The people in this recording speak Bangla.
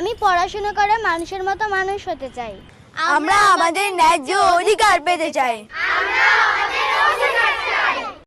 আমি পড়াশোনা করে মানুষের মতো মানুষ হতে চাই। আমরা আমাদের ন্যায্য অধিকার পেতে চাই। আমরা